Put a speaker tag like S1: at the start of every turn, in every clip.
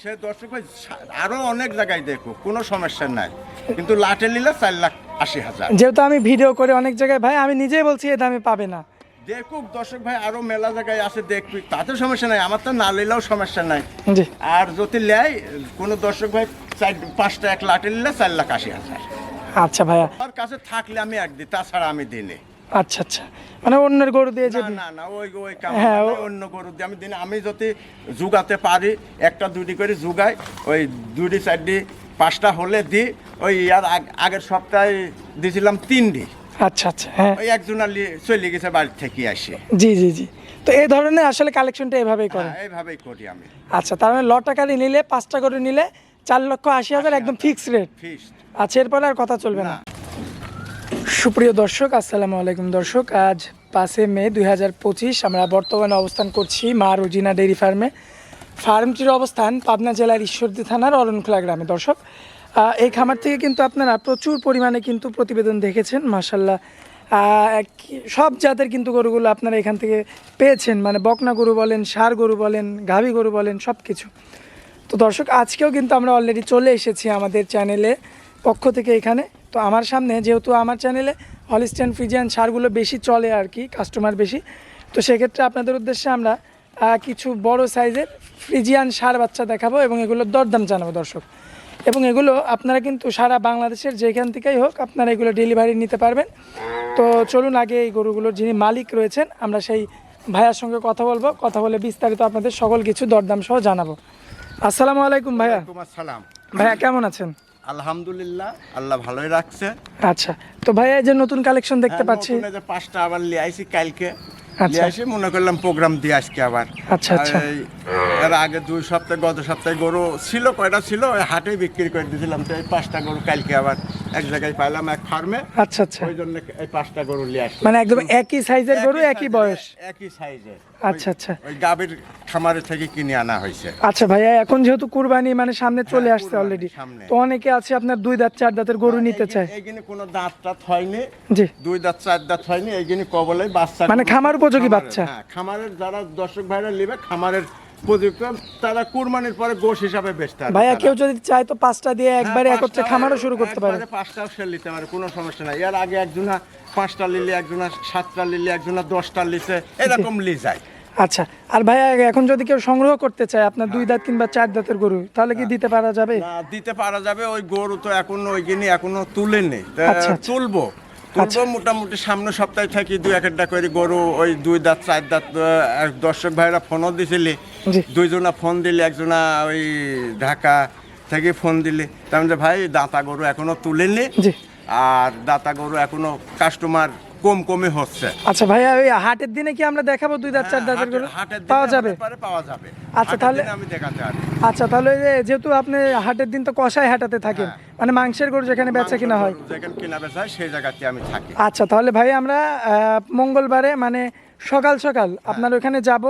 S1: সে দর্শক ভাই আরও অনেক জায়গায় দেখো কোনো সমস্যা নাই। কিন্তু লাটে নিলে চার লাখ আশি হাজার।
S2: যেহেতু আমি ভিডিও করে অনেক জায়গায় ভাই আমি নিজেই বলছি এ দামে পাবে না।
S1: দেখুক দর্শক ভাই আরও মেলা জায়গায় আছে দেখবি। তাতে সমস্যা নাই আমার তো না নিলেও সমস্যা নাই।
S2: জি।
S1: আর যদি লেয় কোনো দর্শক ভাই চার পাঁচটা এক লাটে নিলে চার লাখ আশি হাজার।
S2: আচ্ছা ভাইয়া।
S1: আমার কাছে থাকলে আমি এক দিই তাছাড়া আমি দিনে
S2: আচ্ছা আচ্ছা। মানে অন্যের গরু দিয়ে যদি
S1: না না ওই ওই কাম
S2: হ্যাঁ,
S1: অন্য গরু দিয়ে। আমি দিনে আমি যদি জুগাতে পারি একটা দুটি করে জুগাই ওই দুটি চারটি পাঁচটা হলে দিই ওই আর আগের সপ্তাহে দিয়েছিলাম তিনটি।
S2: আচ্ছা আচ্ছা হ্যাঁ।
S1: ওই একজন চলে গেছে বাড়ি থেকে আসে।
S2: জি জি জি। তো এই ধরনের আসলে কালেকশনটা এভাবেই করেন?
S1: হ্যাঁ, এইভাবেই করি আমি।
S2: আচ্ছা তার মানে ল টাকা নিলে পাঁচটা করে নিলে চার লক্ষ আশি হাজার একদম ফিক্স রেট আচ্ছা এরপরে আর কথা চলবে না। সুপ্রিয় দর্শক, আসসালামু আলাইকুম দর্শক। আজ পাঁচে মে দুই হাজার পঁচিশ, আমরা বর্তমানে অবস্থান করছি মা রোজিনা ডেইরি ফার্মে। ফার্মটির অবস্থান পাবনা জেলার ঈশ্বরদী থানার অরণখোলা গ্রামে। দর্শক এই খামার থেকে কিন্তু আপনারা প্রচুর পরিমাণে কিন্তু প্রতিবেদন দেখেছেন। মাসাল্লাহ সব জাতের কিন্তু গরুগুলো আপনারা এখান থেকে পেয়েছেন। মানে বকনা গরু বলেন সার গরু বলেন, গাভী গরু বলেন সব কিছু তো দর্শক, আজকেও কিন্তু আমরা অলরেডি চলে এসেছি আমাদের চ্যানেলে পক্ষ থেকে এখানে। তো আমার সামনে যেহেতু আমার চ্যানেলে হলিস্টেন ফ্রিজিয়ান সারগুলো বেশি চলে আর কি কাস্টমার বেশি তো সেক্ষেত্রে আপনাদের উদ্দেশ্যে আমরা কিছু বড় সাইজের ফ্রিজিয়ান সার বাচ্চা দেখাবো এবং এগুলোর দরদাম জানাব দর্শক। এবং এগুলো আপনারা কিন্তু সারা বাংলাদেশের যেখান থেকেই হোক আপনারা এগুলো ডেলিভারি নিতে পারবেন। তো চলুন আগে এই গরুগুলোর যিনি মালিক রয়েছেন আমরা সেই ভাইয়ার সঙ্গে কথা বলব। কথা বলে বিস্তারিত আপনাদের সকল কিছু দরদাম সহ জানাব। আসসালামু আলাইকুম ভাইয়া।
S1: তোমার সালাম
S2: ভাইয়া কেমন আছেন?
S1: আলহামদুলিল্লাহ আল্লাহ ভালোই রাখছে।
S2: আচ্ছা তো ভাইয়া এই যে নতুন কালেকশন দেখতে
S1: হ্যাঁ,
S2: পাচ্ছি।
S1: এই যে পাঁচটা আবার নিয়ে আইছি কালকে।
S2: আচ্ছা।
S1: আসি মনে করলাম প্রোগ্রাম দিয়ে আজকে আবার।
S2: আচ্ছা, আচ্ছা।
S1: এর আগে দুই সপ্তাহে গত সপ্তাহে গরু ছিল কয়টা ছিল হাটে বিক্রি করে দিয়েছিলাম তো এই পাঁচটা গরু কালকে আবার। এক জায়গায় পাইলাম এক ফার্মে।
S2: আচ্ছা আচ্ছা।
S1: ওই জন্য এই পাঁচটা গরু নিয়ে
S2: মানে একদম একই সাইজের গরু একই বয়স?
S1: একই সাইজে
S2: আচ্ছা, আচ্ছা।
S1: ওই খামারে থেকে কিনে আনা হয়েছে।
S2: আচ্ছা ভাইয়া এখন যেহেতু কুরবানি মানে সামনে চলে
S1: হ্যাঁ,
S2: আসছে অলরেডি
S1: সামনে।
S2: তো অনেকে আছে আপনার দুই দাঁত চার দাঁতের গরু নিতে চায়।
S1: কোনো দাঁত টাত হয়নি।
S2: জি।
S1: দুই দাঁত চার দাঁত হয়নি এইখানে কবলে বাচ্চা
S2: মানে খামার উপযোগী বাচ্চা।
S1: হ্যাঁ খামারের যারা দর্শক ভাইরা নেবে খামারের উপযুক্ত তারা কুরবানির পরে গোশ হিসাবে বেচতে পারবে
S2: ভাইয়া কেউ যদি চায় তো পাঁচটা দিয়ে
S1: হ্যাঁ,
S2: একবারে একত্রে খামারও শুরু করতে পারে।
S1: পাঁচটাও সেল নিতে পারে কোনো সমস্যা নাই। এর আগে একজনা পাঁচটা লিলে একজনা সাতটা লিলে একজনা দশটা লিছে এরকম লি যায়।
S2: আচ্ছা আর ভাইয়া এখন যদি কেউ সংগ্রহ করতে চায় আপনার দুই দাঁত কিংবা চার দাঁতের গরু তাহলে কি দিতে পারা যাবে?
S1: না দিতে পারা যাবে ওই গরু তো এখনও ওই গিনি এখনও তুলেনি তা
S2: আচ্ছা, আচ্ছা।
S1: তুলবো। তুলবো মোটামুটি সামনে সপ্তাহে থাকি দুই একটা করে গরু ওই দুই দাঁত চার দাঁত দর্শক ভাইরা ফোনও দিছিলি
S2: জি।
S1: দুইজনা ফোন দিলে একজনা ওই ঢাকা থেকে ফোন দিলে। তার মধ্যে ভাই দাঁতা গরু এখনও তুলেনি আর দাঁতা গরু এখনও কাস্টমার কম কমে হচ্ছে।
S2: আচ্ছা ভাইয়া ওই হাটের দিনে কি আমরা দেখাবো দুই দাঁত চার দাঁতের গরু?
S1: হ্যাঁ, দিনে
S2: পাওয়া যাবে?
S1: পাওয়া যাবে।
S2: আচ্ছা, তাহলে-
S1: আমি দেখাতে পারি
S2: আচ্ছা তাহলে যে যেহেতু আপনি হাটের দিন তো কষাই হাটাতে থাকেন মানে মাংসের গরু যেখানে বেচা কিনা হয়।
S1: যেখানে কেনা বেচা হয় সেই জায়গাতে আমি থাকি।
S2: আচ্ছা তাহলে ভাই আমরা আহ, মঙ্গলবারে মানে সকাল সকাল আপনার ওখানে যাব।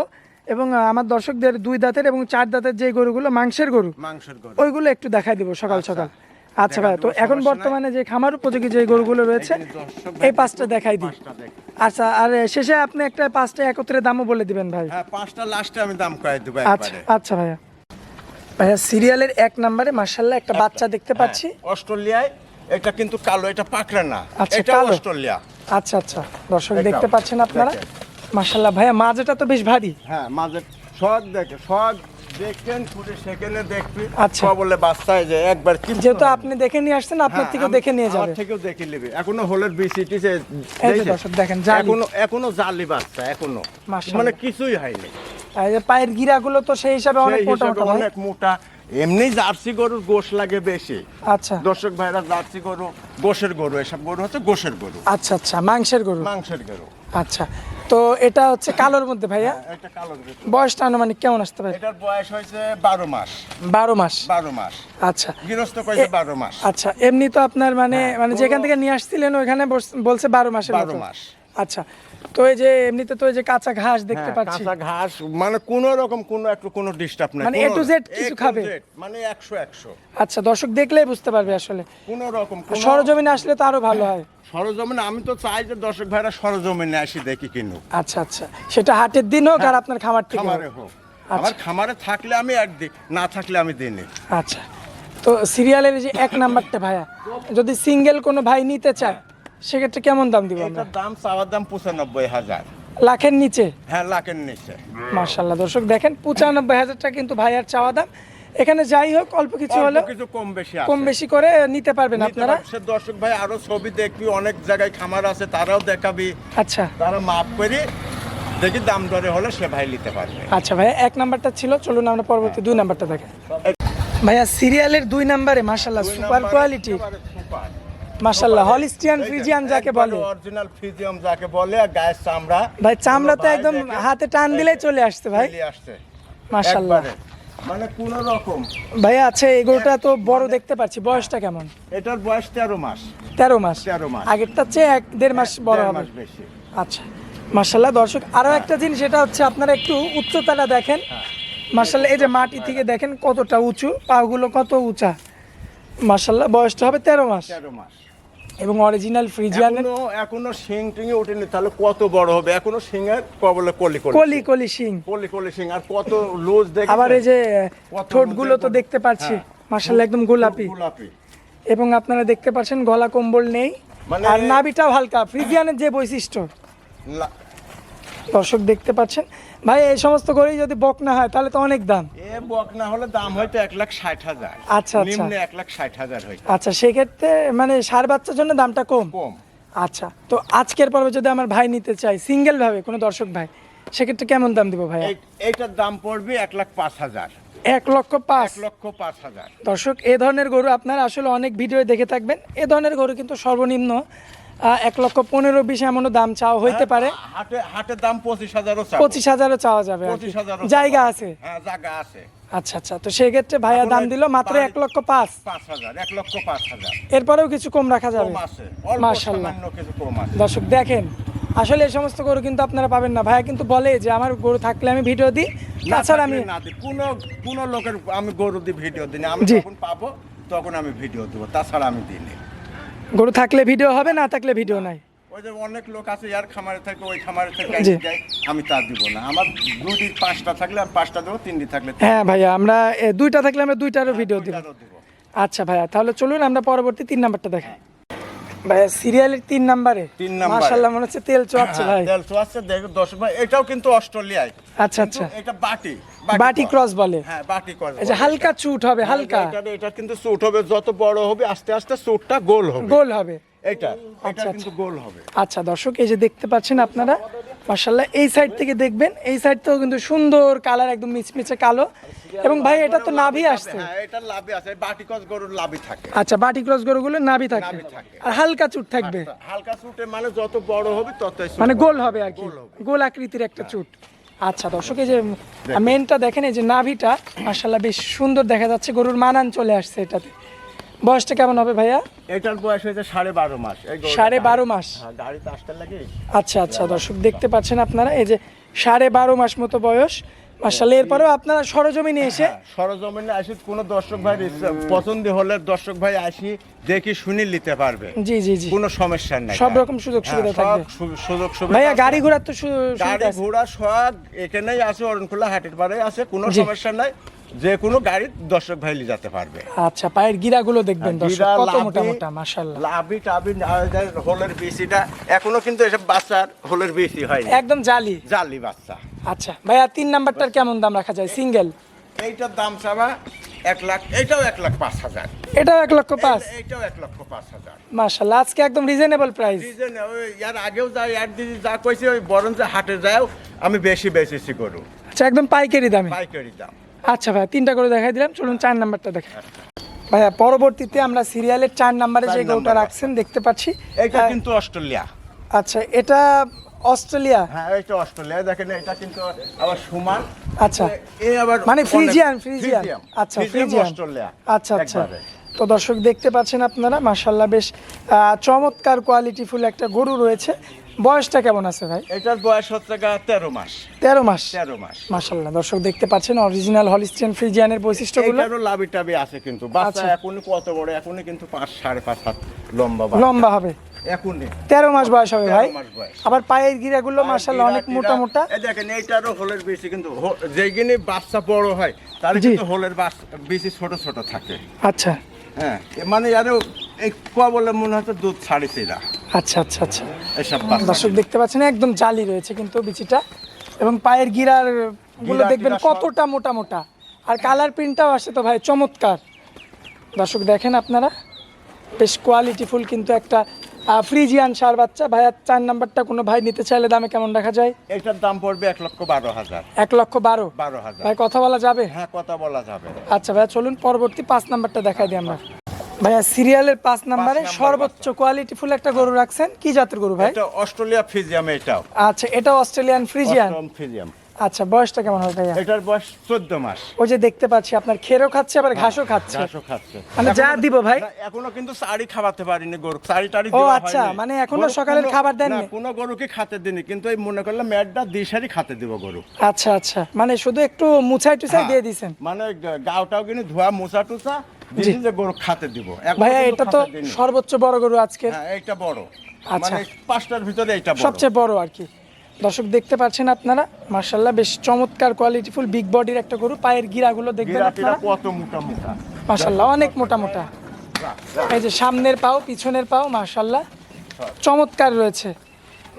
S2: এবং আমার দর্শকদের দুই দাঁতের এবং চার দাঁতের যে গরুগুলো মাংসের গরু
S1: মাংসের গরু।
S2: ওইগুলো একটু দেখাই দিব সকাল
S1: আচ্ছা।
S2: সকাল। আচ্ছা ভাই তো এখন বর্তমানে যে খামার উপযোগী যে গরুগুলো রয়েছে এই পাঁচটা দেখাই দিই। আচ্ছা আর শেষে আপনি একটা পাঁচটা একত্রে দামও বলে দিবেন ভাই।
S1: হ্যাঁ পাঁচটা লাস্টে আমি দাম কয়ে দেবো
S2: আচ্ছা
S1: একবারে।
S2: আচ্ছা ভাইয়া। ভাইয়া সিরিয়ালের এক নম্বরে মার্শাল্লাহ একটা বাচ্চা দেখতে পাচ্ছি।
S1: হ্যাঁ, অস্ট্রেলিয়ায় এটা কিন্তু কালো এটা পাকড়া না।
S2: আচ্ছা,
S1: এটা অস্ট্রেলিয়া।
S2: আচ্ছা আচ্ছা। দর্শক দেখতে পাচ্ছেন আপনারা।
S1: দেখেন।
S2: মার্শাল্লাহ ভাইয়া মাঝেটা তো বেশ ভারী।
S1: হ্যাঁ মাঝে সব দেখে সব দেখেন দেখবি।
S2: আচ্ছা।
S1: বলে বাচ্চায় যে একবার কি
S2: যেহেতু আপনি দেখে নিয়ে আসছেন আপনার
S1: হ্যাঁ,
S2: থেকেও দেখে নিয়ে যাবে।
S1: থেকেও দেখে নেবে। এখনও হলের বিসিটি যে দেখেন?
S2: এখনও এখনও জালি
S1: বাচ্চা
S2: এখনও।
S1: মানে কিছুই হয়নি।
S2: এই যে পায়ের গিরাগুলো তো সেই হিসাবে অনেক মোটা মোটা
S1: অনেক মোটা। এমনি জার্সি গরুর গোশ লাগে বেশি।
S2: আচ্ছা।
S1: দর্শক ভাইরা জার্সি গরু গোশের গরু এসব গরু হচ্ছে গোশের গরু।
S2: আচ্ছা আচ্ছা মাংসের গরু।
S1: মাংসের গরু।
S2: আচ্ছা। তো এটা হচ্ছে কালোর মধ্যে ভাইয়া?
S1: এটা কালো
S2: বয়সটা আনুমানিক কেমন আসতে পারে?
S1: এটার বয়স হয়েছে বারো মাস।
S2: বারো মাস?
S1: বারো মাস।
S2: আচ্ছা।
S1: গৃহস্থ মাস।
S2: আচ্ছা এমনি তো আপনার মানে
S1: হ্যাঁ,
S2: মানে যেখান থেকে নিয়ে আসছিলেন ওইখানে বস- বলছে বারো মাসের
S1: বারো
S2: মতো।
S1: মাস।
S2: আচ্ছা তো এই যে এমনিতে তো এই যে কাঁচা ঘাস দেখতে
S1: হ্যাঁ,
S2: পাচ্ছি।
S1: কাঁচা ঘাস মানে কোন রকম কোন একটু কোনো ডিস্টার্ব নাই।
S2: মানে
S1: কোনো-
S2: to Z কিছু খাবে?
S1: মানে একশো একশো।
S2: আচ্ছা দর্শক দেখলেই বুঝতে পারবে আসলে।
S1: কোন রকম কোনো-
S2: সরজমিনে আসলে তো আরও ভালো হয়।
S1: সরজমিনে আমি তো চাই যে দর্শক ভাইরা সরজমিনে আসি দেখি কিনুক
S2: আচ্ছা আচ্ছা। সেটা হাটের দিন হোক আর আপনার খামার থেকে।
S1: খামারে হোক। আমার খামারে থাকলে আমি এক দিই না থাকলে আমি দিই নি।
S2: আচ্ছা। তো সিরিয়ালের যে এক নাম্বারটা ভাইয়া যদি সিঙ্গেল কোনো ভাই নিতে চায় সেক্ষেত্রে কেমন দাম দিব আমরা?
S1: এটার দাম চাওয়ার দাম পঁচানব্বই হাজার।
S2: লাখের নিচে?
S1: হ্যাঁ লাখের নিচে।
S2: মার্শাল্লাহ দর্শক দেখেন পঁচানব্বই হাজার টাকা কিন্তু ভাইয়ার চাওয়া দাম। এখানে যাই হোক অল্প কিছু হলেও
S1: কিছু কম বেশি
S2: কম বেশি করে নিতে পারবেন আপনারা।
S1: দর্শক ভাই আরও ছবি দেখবি অনেক জায়গায় খামার আছে তারাও দেখাবি।
S2: আচ্ছা।
S1: তারা মাপ করি দেখি দাম দরে হলে সে ভাই নিতে পারবে।
S2: আচ্ছা ভাইয়া এক নাম্বারটা ছিল চলুন আমরা পরবর্তী দুই নাম্বারটা দেখেন ভাইয়া সিরিয়ালের দুই নাম্বারে মার্শাল্লাহ সুপার কোয়ালিটি। মার্শাল্লাহ হলিস্টিয়ান ফ্রিজিয়ান যাকে বলে।
S1: অরিজিনাল ফিজিয়াম যাকে বলে আর গায়ের চামড়া
S2: ভাই চামড়া তো একদম হাতে টান দিলেই চলে আসছে ভাই।
S1: চলে আসছে।
S2: মার্শাল্লাহ
S1: মানে কোন রকম
S2: ভাইয়া আচ্ছা এগুলোটা তো বড় দেখতে পাচ্ছি বয়সটা কেমন?
S1: এটার বয়স তেরো মাস।
S2: তেরো মাস।
S1: 13 মাস।
S2: আগেরটা চেয়ে এক দেড় মাস বড় হবে।
S1: বেশি।
S2: আচ্ছা দর্শক আরও একটা জিনিস সেটা হচ্ছে আপনারা একটু উচ্চতাটা দেখেন। মার্শাল্লাহ এই যে মাটি থেকে দেখেন কতটা উঁচু পাগুলো কত উঁচা। মার্শাল্লাহ বয়সটা হবে তেরো মাস।
S1: তেরো মাস।
S2: এবং অরিজিনাল ফ্রিজিয়ানের
S1: এখনও শিং টিঙে ওঠেনি তাহলে কত বড় হবে? এখনও শিংয়ের কবলে কলি কলি
S2: কলি কলি শিং।
S1: কলি কলি শিং আর কত লুজ দেখে
S2: আবার এই যে ঠোঁটগুলো তো দেখতে পাচ্ছি।
S1: হ্যাঁ।
S2: মার্শাল্লাহ একদম গোলাপি।
S1: গোলাপি।
S2: এবং আপনারা দেখতে পাচ্ছেন গলা কম্বল নেই।
S1: মানে-
S2: আর নাভিটাও হালকা। ফ্রিজিয়ানের যে বৈশিষ্ট্য। দর্শক দেখতে পাচ্ছেন ভাই এই সমস্ত করেই যদি বক না হয় তাহলে তো অনেক দাম।
S1: এ বক না হলে দাম হয়তো এক লাখ ষাট হাজার।
S2: আচ্ছা, আচ্ছা।
S1: নিম্নে এক লাখ ষাট হাজার হয়তো।
S2: আচ্ছা সেক্ষেত্রে মানে সার বাচ্চার জন্য দামটা কম?
S1: কম।
S2: আচ্ছা তো আজকের পর্বে যদি আমার ভাই নিতে চাই সিঙ্গেল ভাবে কোনো দর্শক ভাই সেক্ষেত্রে কেমন দাম দিব ভাই
S1: এই- এইটার দাম পড়বে এক লাখ পাঁচ হাজার।
S2: এক লক্ষ পাঁচ।
S1: এক লক্ষ পাঁচ হাজার।
S2: দর্শক এ ধরনের গরু আপনারা আসলে অনেক ভিডিও দেখে থাকবেন। এ ধরনের গরু কিন্তু সর্বনিম্ন এক লক্ষ পনেরো বিশ এমনও দাম চাওয়া হইতে পারে।
S1: হাটের দাম পঁচিশ হাজারও
S2: পঁচিশ হাজারও চাওয়া যাবে
S1: পঁচিশ হাজারও
S2: জায়গা আছে?
S1: হ্যাঁ জায়গা আছে।
S2: আচ্ছা আচ্ছা তো সেক্ষেত্রে ভাইয়া দাম দিল মাত্র এক লক্ষ পাঁচ।
S1: পাঁচ এক লক্ষ পাঁচ হাজার।
S2: এরপরেও কিছু কম রাখা যাবে?
S1: আছে
S2: দর্শক দেখেন আসলে এই সমস্ত গরু কিন্তু আপনারা পাবেন না। ভাইয়া কিন্তু বলে যে আমার গরু থাকলে আমি ভিডিও দিই তাছাড়া আমি
S1: কোনো কোনো লোকের আমি গরু দিয়ে ভিডিও দিই আমি যখন পাবো তখন আমি ভিডিও দেবো তাছাড়া আমি দিই।
S2: গরু থাকলে ভিডিও হবে না থাকলে ভিডিও নাই।
S1: ওই যে অনেক লোক আছে ইয়ার খামারে থাকে ওই খামারে থেকে আমি তা দিব না। আমার দুটি পাঁচটা থাকলে আর পাঁচটা দেবো তিনটি থাকলে
S2: হ্যাঁ ভাইয়া আমরা দুইটা থাকলে আমরা দুইটারও ভিডিও দিব। আচ্ছা ভাইয়া তাহলে চলুন আমরা পরবর্তী তিন নাম্বারটা দেখেন সিরিয়ালের তিন নম্বরে?
S1: তিন নাম্বারে।
S2: মনে হচ্ছে তেল চোয়াচ্ছে ভাই।
S1: তেল চোয়াচ্ছে দেখো দশ ভাই এটাও কিন্তু অস্ট্রেলিয়ায়।
S2: আচ্ছা আচ্ছা।
S1: এটা বাটি
S2: বাটি ক্রস বলে।
S1: হ্যাঁ বাটি ক্রস
S2: হালকা চুট হবে হালকা
S1: এটা এটা কিন্তু চুট হবে যত বড় হবে আস্তে আস্তে চুটটা গোল হবে।
S2: গোল হবে।
S1: এটা এটা
S2: আচ্ছা,
S1: কিন্তু গোল হবে।
S2: আচ্ছা দর্শক এই যে দেখতে পাচ্ছেন আপনারা মার্শাল্লাহ এই সাইড থেকে দেখবেন এই সাইড থেকেও কিন্তু সুন্দর কালার একদম মিচমিচে কালো। এবং ভাই এটা তো নাভি আসছে।
S1: হ্যাঁ এটা লাভে আছে বাটি ক্রস গরুর লাভই থাকে।
S2: আচ্ছা বাটি ক্রস গরুগুলো নাভি
S1: থাকে।
S2: আর হালকা চুট থাকবে।
S1: হালকা সুটে মানে যত বড় হবে তত
S2: মানে গোল হবে আর কি।
S1: গোল
S2: গোল আকৃতির একটা চুট। আচ্ছা দর্শক এই যে মেনটা দেখেন এই যে নাভিটা মার্শাল্লাহ বেশ সুন্দর দেখা যাচ্ছে গরুর মানান চলে আসছে এটাতে। বয়সটা কেমন হবে ভাইয়া?
S1: এটার বয়স হয়েছে সাড়ে বারো মাস।
S2: সাড়ে বারো মাস।
S1: হ্যাঁ, গাড়িতে আসতে লাগে?
S2: আচ্ছা আচ্ছা দর্শক দেখতে পাচ্ছেন আপনারা এই যে সাড়ে বারো মাস মতো বয়স। মার্শাল্লাহ এরপরেও আপনারা সরজমিনে এসে
S1: হ্যাঁ, সরজমিনে আসি কোনো দর্শক ভাই পছন্দ হলে দর্শক ভাই আসি দেখি শুনি নিতে পারবে।
S2: জি জি জি।
S1: কোনো সমস্যা নাই
S2: সব রকম সুযোগ
S1: হ্যাঁ,
S2: সুবিধা থাকবে।
S1: সুযোগ সুবিধা
S2: ভাইয়া গাড়ি ঘোড়ার তো
S1: গাড়ি ঘোড়া সব এখানেই আছে অরণখোলা হাটের পাড়ে আছে কোনো সমস্যা নাই। যে কোনো গাড়ি দর্শক ভাই যেতে পারবে।
S2: আচ্ছা পায়ের গিরাগুলো দেখবেন দর্শক
S1: গিরা,
S2: কত মোটা মোটা মাশাল্লাহ
S1: লাভি টাবি হোলের বিসিটা এখনও কিন্তু এসব বাচ্চার হোলের বিসি হয়নি।
S2: একদম জালি।
S1: জালি বাচ্চা।
S2: আচ্ছা ভাইয়া তিন নাম্বারটার কেমন দাম রাখা যায়? সিঙ্গেল?
S1: এইটার দাম চাবা এক লাখ এইটাও এক লাখ পাঁচ হাজার।
S2: এটাও এক লক্ষ পাঁচ?
S1: এটাও এক লক্ষ পাঁচ হাজার।
S2: মাশাল্লাহ আজকে একদম রিজনেবল প্রাইস
S1: ইয়ার আগেও যাই আর দিদি যা কইছে ওই বরং যে হাটে যাও আমি বেশি বেচেছি গরু।
S2: আচ্ছা একদম পাইকারি দামে।
S1: পাইকারি দাম।
S2: আচ্ছা ভাইয়া তিনটা করে দেখাই দিলাম। চলুন চার নাম্বারটা দেখা ভাইয়া পরবর্তীতে আমরা সিরিয়ালের চার নাম্বারে যে গরুটা রাখছেন দেখতে পাচ্ছি।
S1: এইটা
S2: আহ,
S1: কিন্তু অস্ট্রেলিয়া।
S2: আচ্ছা এটা অস্ট্রেলিয়া?
S1: হ্যাঁ এইটা অস্ট্রেলিয়া। দেখেন এটা কিন্তু আবার সমান।
S2: আচ্ছা।
S1: এই আবার
S2: মানে ফ্রিজিয়ান ফ্রিজিয়ান। আচ্ছা
S1: ফ্রিজিয়ান অস্ট্রেলিয়া
S2: আচ্ছা আচ্ছা। তো দর্শক দেখতে পাচ্ছেন আপনারা মাশাল্লাহ বেশ চমৎকার কোয়ালিটিফুল একটা গরু রয়েছে। বয়সটা কেমন আছে ভাই?
S1: এটার বয়স হচ্ছে গা তেরো মাস।
S2: তেরো মাস?
S1: তেরো মাস।
S2: মাশাল্লাহ দর্শক দেখতে পাচ্ছেন অরিজিনাল হলিস্টিয়ান ফ্রিজিয়ানের বৈশিষ্ট্যগুলো।
S1: এইটারও লাভি টাবি আছে কিন্তু বাচ্চা
S2: আচ্ছা।
S1: এখনই কত বড় এখনই কিন্তু পাঁচ সাড়ে পাঁচ হাত লম্বা।
S2: লম্বা হবে।
S1: এখনই।
S2: তেরো মাস বয়স হবে ভাই। আবার পায়ের গিরাগুলো মার্শাল্লাহ অনেক মোটা মোটা।
S1: এই দেখেন এইটারও হোলের বেশি কিন্তু যেইখানে বাচ্চা বড় হয় তার কিন্তু হোলের বাচ্চা বেশি ছোট ছোট থাকে।
S2: আচ্ছা।
S1: হ্যাঁ মানে আরও এই বলে মনে হচ্ছে দুধ ছাড়িছে এরা।
S2: আচ্ছা আচ্ছা আচ্ছা। দর্শক দেখতে পাচ্ছেন একদম জালি রয়েছে কিন্তু বিচিটা। এবং পায়ের
S1: গিরারগুলো
S2: দেখবেন কতটা মোটা মোটা। আর কালার প্রিন্টটাও আসে তো ভাই চমৎকার। দর্শক দেখেন আপনারা বেশ কোয়ালিটিফুল কিন্তু একটা ফ্রিজিয়ান সার বাচ্চা। ভাইয়া চার নাম্বারটা কোনো ভাই নিতে চাইলে দামে কেমন রাখা যায়?
S1: এটার দাম পড়বে এক লক্ষ বারো হাজার।
S2: এক লক্ষ বারো?
S1: বারো হাজার।
S2: ভাই কথা বলা যাবে?
S1: হ্যাঁ কথা বলা যাবে।
S2: আচ্ছা ভাইয়া চলুন পরবর্তী পাঁচ নাম্বারটা দেখাই দিই আমরা। ভাইয়া সিরিয়ালের পাঁচ নাম্বারে সর্বোচ্চ কোয়ালিটিফুল একটা গরু রাখছেন। কি জাতের গরু ভাই?
S1: এটা অস্ট্রেলিয়া এটাও।
S2: আচ্ছা এটা অস্ট্রেলিয়ান ফ্রিজিয়ান?
S1: ফিজিয়াম
S2: আচ্ছা বয়সটা কেমন হবে ভাইয়া?
S1: এটার বয়স চোদ্দ মাস।
S2: ওই যে দেখতে পাচ্ছি আপনার খেরও খাচ্ছে আবার ঘাসও খাচ্ছে।
S1: ঘাসও খাচ্ছে।
S2: মানে যা
S1: এখনো-
S2: দিব ভাই?
S1: এখনও কিন্তু শাড়ি খাওয়াতে পারিনি গরু। শাড়ি টাড়ি
S2: ও আচ্ছা, মানে
S1: এখনও
S2: সকালের খাবার দেননি?
S1: না, কোনো গরুকে খাতে দিনি কিন্তু এই মনে করলাম ম্যাটটা দিশারি খাতে দিব গরু।
S2: আচ্ছা আচ্ছা। মানে শুধু একটু মুছাই টুছাই
S1: হ্যাঁ,
S2: দিয়ে দিছেন?
S1: মানে গাওটাও কিন্তু ধোয়া মুছা দিয়েছি যে গরু খাতে দিব।
S2: ভাইয়া এটা তো সর্বোচ্চ বড় গরু আজকের।
S1: হ্যাঁ বড়।
S2: আচ্ছা।
S1: মানে পাঁচটার ভিতরে এইটা
S2: সবচেয়ে বড় আর কি। দর্শক দেখতে পাচ্ছেন আপনারা? মার্শাল্লাহ বেশ চমৎকার কোয়ালিটিফুল বিগ বডির একটা গরু। পায়ের গিরাগুলো দেখবেন আপনারা?
S1: কত মোটা মোটা।
S2: মার্শাল্লাহ অনেক মোটা মোটা। এই যে সামনের পাও পিছনের পাও মার্শাল্লাহ চমৎকার রয়েছে।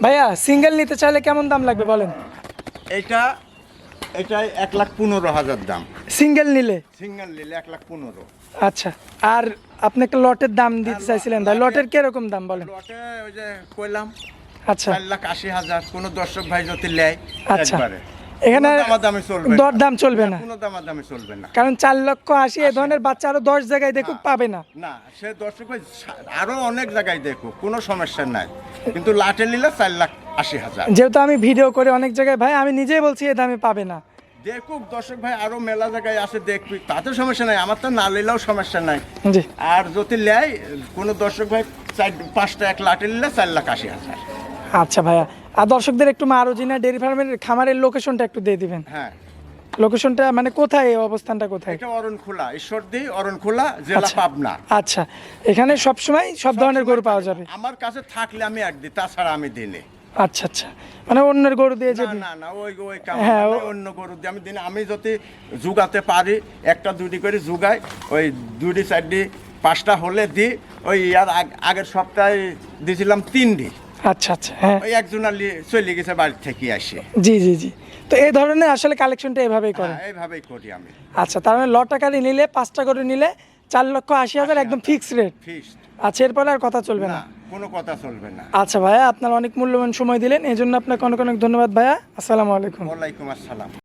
S2: ভাইয়া সিঙ্গেল নিতে চাইলে কেমন দাম লাগবে বলেন?
S1: এটা এক লাখ পনেরো হাজার দাম।
S2: সিঙ্গেল নিলে?
S1: সিঙ্গেল নিলে এক লাখ পনেরো।
S2: আচ্ছা আর আপনি একটা লটের দাম দিতে চাইছিলেন ভাই লটের কীরকম দাম বলেন?
S1: লটে ওই যে কইলাম
S2: আচ্ছা।
S1: চার লাখ আশি হাজার কোনো দর্শক ভাই যদি নেয়
S2: আচ্ছা।
S1: একবারে।
S2: এখানে
S1: কোনো দামাদামি চলবে না।
S2: দর দাম চলবে না।
S1: কোনো দামাদামি চলবে না।
S2: কারণ চার লক্ষ আশি এ ধরনের বাচ্চা আরও দশ জায়গায় দেখুক পাবে না।
S1: না সে দর্শক ভাই আরও অনেক জায়গায় দেখো কোনো সমস্যা নাই। কিন্তু লাটে নিলে চার লাখ আশি হাজার।
S2: যেহেতু আমি ভিডিও করে অনেক জায়গায় ভাই আমি নিজেই বলছি এ দামে পাবে না।
S1: দেখুক দর্শক ভাই আরও মেলা জায়গায় আসে দেখবি। তাতে সমস্যা নাই আমার তো না নিলেও সমস্যা নাই। আর যদি নেয় কোনো দর্শক ভাই চার পাঁচটা এক লাটে নিলে চার লাখ আশি হাজার।
S2: আচ্ছা ভাইয়া। আর দর্শকদের একটু মারুজিনা ডেয়ারি ফার্মের খামারের লোকেশনটা একটু দিয়ে দিবেন।
S1: হ্যাঁ।
S2: লোকেশনটা মানে কোথায় অবস্থানটা কোথায়?
S1: এটা অরণ খোলা ঈশ্বরদী অরণ খোলা জেলা
S2: আচ্ছা।
S1: পাবনা।
S2: আচ্ছা। এখানে সবসময় সব ধরনের গরু পাওয়া যাবে।
S1: আমার কাছে থাকলে আমি এক দিই তাছাড়া আমি দিনে
S2: আচ্ছা আচ্ছা। মানে অন্যের গরু দিয়ে যদি
S1: না না ওই ওই কাম
S2: হ্যাঁ,
S1: অন্য গরু দিয়ে। আমি দিনে আমি যদি জুগাতে পারি একটা দুটি করে জুগাই ওই দুটি চারটি পাঁচটা হলে দিই ওই ইয়ার আগের সপ্তাহে দিয়েছিলাম তিনটি।
S2: আচ্ছা আচ্ছা হ্যাঁ।
S1: ওই একজনের চলে গেছে বাড়ি থেকে আসে।
S2: জি জি জি। তো এই ধরনের আসলে কালেকশনটা এভাবেই করে
S1: হ্যাঁ, এইভাবেই করি আমি।
S2: আচ্ছা তার মানে ল টাকারই নিলে পাঁচটা করে নিলে চার লক্ষ আশি হাজার একদম ফিক্সড রেট
S1: ফিস্ট
S2: আচ্ছা এরপরে আর কথা চলবে
S1: না? কোনো কথা চলবে না।
S2: আচ্ছা ভাইয়া আপনার অনেক মূল্যবান সময় দিলেন এই জন্য আপনাকে অনেক অনেক ধন্যবাদ ভাইয়া। আসসালামু আলাইকুম।
S1: ওয়ালাইকুম আসসালাম।